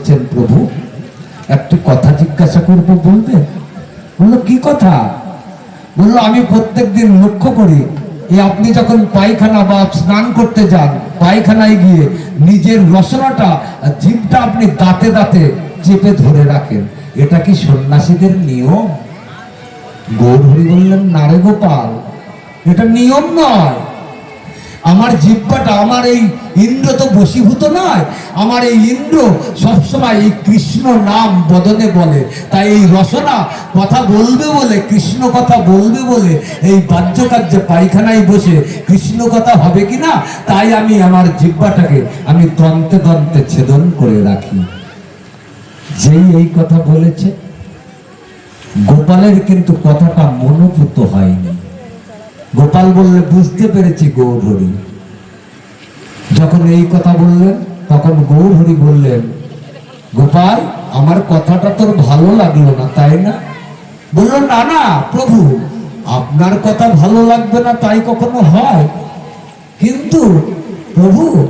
বলছেন, প্রভু, একটি কথা জিজ্ঞাসা করব বলবে বলল, কি কথা? বলল, আমি প্রত্যেকদিন লক্ষ্য করি এই আপনি যখন পায়খানা বা স্নান করতে যান, পায়খানায় গিয়ে নিজের রসনাটা, জিভটা আপনি দাঁতে দাঁতে চেপে ধরে রাখেন। এটা কি সন্ন্যাসীদের নিয়ম? গৌরহরি বললেন নারে গোপাল, এটা নিয়ম নয়। আমার জিব্বাটা আমার এই ইন্দ্র তো বশীভূত নয়। আমার এই ইন্দ্র সবসময় এই কৃষ্ণ নাম বদনে বলে। তাই এই রসনা কথা বলবে বলে, কৃষ্ণ কথা বলবে বলে, এই বাহ্যকার্যে পায়খানায় বসে কৃষ্ণ কথা হবে কি না, তাই আমি আমার জিব্বাটাকে আমি দন্তে দন্তে ছেদন করে রাখি। যেই এই কথা বলেছে, গোপালের কিন্তু কথাটা মনোভূত হয়নি। গোপাল বললে, বুঝতে পেরেছি গৌরহরি। যখন এই কথা বললেন, তখন গৌরহরি বললেন, গোপাল, আমার কথাটা তোর ভালো লাগল না, তাই না? বলল না না, প্রভু, আপনার কথা ভালো লাগবে না, তাই কখনো হয়। কিন্তু, প্রভু,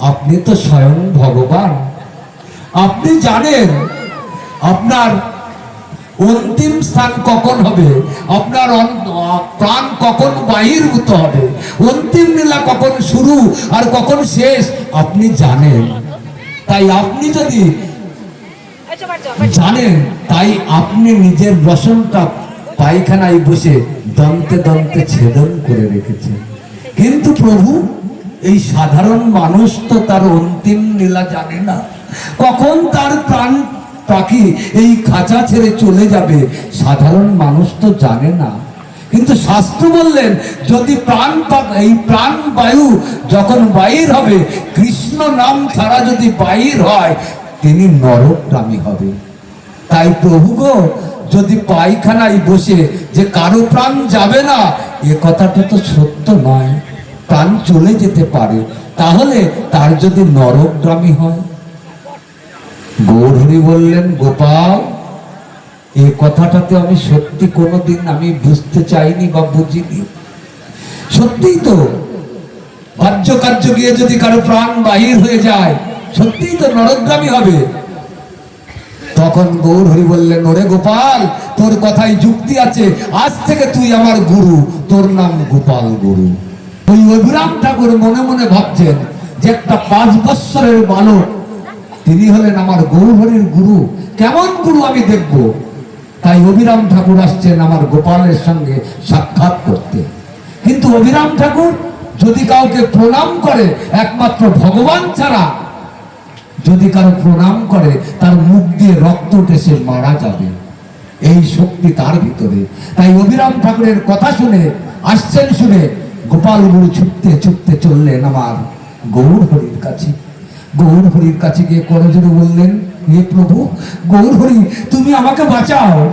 আপনি তো স্বয়ং ভগবান। আপনি জানেন, আপনার অন্তিম স্থান কখন হবে? আপনার প্রাণ কখন বাহির্ভূত হবে? অন্তিম লীলা কখন শুরু আর কখন শেষ? আপনি জানেন। তাই আপনি যদি জানেন তাই আপনি নিজের রসনটা পায়খানায় বসে দন্তে দন্তে ছেদন করে রেখেছেন। কিন্তু প্রভু এই সাধারণ মানুষ তো তার অন্তিম লীলা জানে না। কখন তার প্রাণ পাখি এই খাঁচা ছেড়ে চলে যাবে। সাধারণ মানুষ তো জানে না। কিন্তু শাস্ত্র বললেন, যদি প্রাণ এই প্রাণ বায়ু যখন বাহির হবে, কৃষ্ণ নাম ছাড়া যদি বাহির হয়, তিনি নরকগামী হবে। তাই প্রভু গো, যদি পায়খানায় বসে যে কারও প্রাণ যাবে না, এ কথাটা তো সত্য নয়। প্রাণ চলে যেতে পারে, তাহলে তার যদি নরকগামী হয়। গৌরহরি বললেন, গোপাল এই কথাটাতে আমি সত্যি কোনোদিন আমি বুঝতে চাইনি বা বুঝিনি। সত্যিই তো বাহ্য কার্য গিয়ে যদি কারও প্রাণ বাহির হয়ে যায়, সত্যিই তো নরকগামী হবে। তখন গৌর হরি বললেন, ওরে গোপাল, তোর কথাই যুক্তি আছে। আজ থেকে তুই আমার গুরু, তোর নাম গোপাল গুরু। ওই অভিরাম ঠাকুর মনে মনে ভাবছেন যে একটা পাঁচ বৎসরের বালক তিনি হলেন আমার গৌরহরির গুরু। কেমন গুরু আমি দেখব? তাই অভিরাম ঠাকুর আসছেন আমার গোপালের সঙ্গে সাক্ষাৎ করতে। কিন্তু অভিরাম ঠাকুর যদি কাউকে প্রণাম করে, একমাত্র ভগবান ছাড়া, যদি কারও প্রণাম করে, তার মুখ দিয়ে রক্ত উঠে সে মারা যাবে। এই শক্তি তার ভিতরে। তাই অভিরাম ঠাকুরের কথা শুনে, আসছেন শুনে গোপাল গুরু ছুটতে ছুটতে চললেন আমার গৌর হরির কাছে। গৌর হরির কাছে গিয়ে করজোরে বললেন, হে প্রভু গৌর হরি তুমি আমাকে বাঁচাও।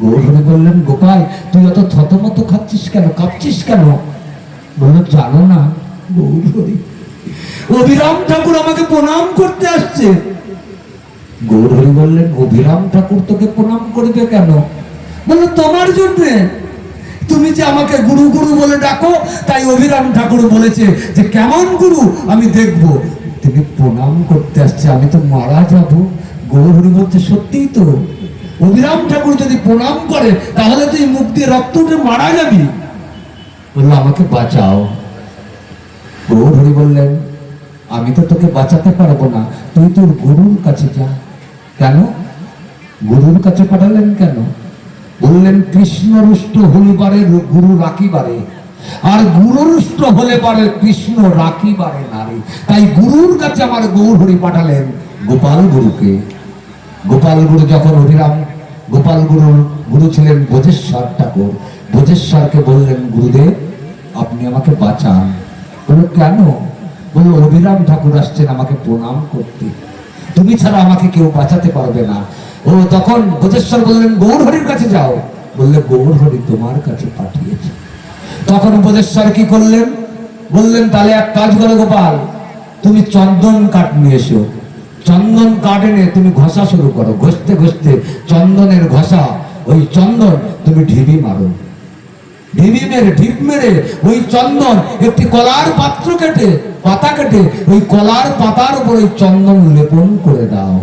গৌর হরি বললেন, গোপাল, তুই অত থতমত খাচ্ছিস কেন? কাঁপছিস কেন? বলল জানো না গৌর হরি অভিরাম ঠাকুর আমাকে প্রণাম করতে আসছে। গৌরহরি বললেন, অভিরাম ঠাকুর তোকে প্রণাম করবে কেন? বলল তোমার জন্যে। তুমি যে আমাকে গুরু গুরু বলে ডাকো, তাই অভিরাম ঠাকুর বলেছে যে, কেমন গুরু আমি দেখব। তিনি প্রণাম করতে আসছে। আমি তো মারা যাব। গৌরহরি বলছে সত্যিই তো। অভিরাম ঠাকুর যদি প্রণাম করে, তাহলে তুই মুখ দিয়ে রক্ত উঠে মারা যাবি। বলল, আমাকে বাঁচাও। গৌর হরি বললেন, আমি তো তোকে বাঁচাতে পারব না। তুই তোর গুরুর কাছে যা। কেন? গুরুর কাছে পাঠালেন কেন? বললেন কৃষ্ণ রুষ্ট হলিবারে গুরু রাখিবারে। আর গুরু রুষ্ট হলে পারে কৃষ্ণ রাখিবারে নারী। তাই গুরুর কাছে আমার গৌর হরি পাঠালেন গোপাল গুরুকে। গোপাল গুরু যখন অভিরাম, গোপাল গুরুর গুরু ছিলেন বোধেশ্বর ঠাকুর। বোধেশ্বরকে বললেন, গুরুদেব, আপনি আমাকে বাঁচান। বলল, কেন? বলল, অভিরাম ঠাকুর আসছেন আমাকে প্রণাম করতে। তুমি ছাড়া আমাকে কেউ বাঁচাতে পারবে না। ও তখন বোধেশ্বর বললেন, গৌর হরির কাছে যাও। বললে, গৌর হরি তোমার কাছে পাঠিয়েছে। তখন বোধেশ্বর কি করলেন? বললেন, তাহলে এক কাজ করো গোপাল, তুমি চন্দন কাঠ নিয়ে এসো। চন্দন কাঠ এনে তুমি ঘষা শুরু করো। ঘষতে ঘষতে চন্দনের ঘষা, ওই চন্দন তুমি ঢিবি মারো। ঢিবি মেরে, ঢিপ মেরে ওই চন্দন একটি কলার পাত্র কেটে, পাতা কেটে ওই কলার পাতার উপর ওই চন্দন লেপন করে দাও।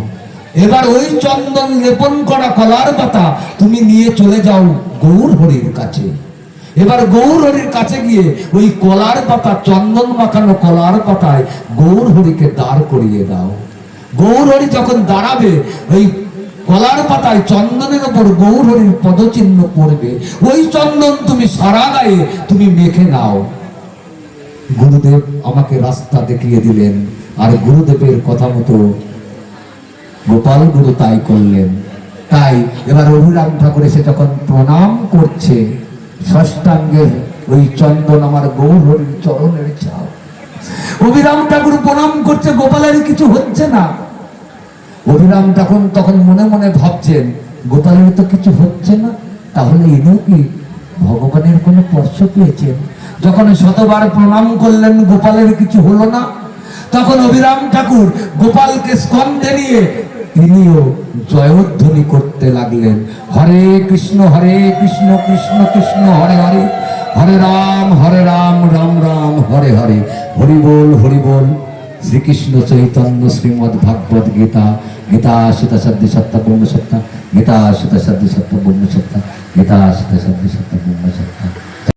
এবার ওই চন্দন লেপন করা কলার পাতা তুমি নিয়ে চলে যাও গৌর হরির কাছে। এবার গৌর হরির কাছে গিয়ে ওই কলার পাতা, চন্দন মাখানো কলার পাতায় গৌর হরিকে দাঁড় করিয়ে দাও। গৌর হরি যখন দাঁড়াবে, ওই কলার পাতায় চন্দনের ওপর গৌর হরির পদচিহ্ন পড়বে। ওই চন্দন তুমি সারা গায়ে, তুমি মেখে নাও। গুরুদেব আমাকে রাস্তা দেখিয়ে দিলেন, আর গুরুদেবের কথা মতো গোপাল গুরু তাই করলেন। তাই এবার অভিরাম ঠাকুর এসে যখন প্রণাম করছে ষষ্ঠাঙ্গের ওই চন্দন আমার গৌর চরণের চাও অভিরাম ঠাকুর প্রণাম করছে, গোপালের কিছু হচ্ছে না। অভিরাম তখন তখন মনে মনে ভাবছেন, গোপালের তো কিছু হচ্ছে না, তাহলে ইনিও কি ভগবানের কোনো স্পর্শ পেয়েছেন? যখন শতবার প্রণাম করলেন, গোপালের কিছু হলো না তখন অভিরাম ঠাকুর গোপালকে স্কন্ধে নিয়ে তিনিও জয়ধ্বনি করতে লাগলেন। হরে কৃষ্ণ হরে কৃষ্ণ কৃষ্ণ কৃষ্ণ, হরে হরে। হরে রাম হরে রাম রাম রাম, হরে হরে। হরি বল হরি বল। শ্রীকৃষ্ণ চৈতন্য শ্রীমদ ভাগবত গীতা। গীতা সীতা সদ্য সত্য ব্রহ্ম সত্য। গীতা সীতা সদ্য সত্তা ব্রহ্ম সত্য। গীতা সীতা সদ্য সত্তা ব্রহ্ম সত্য।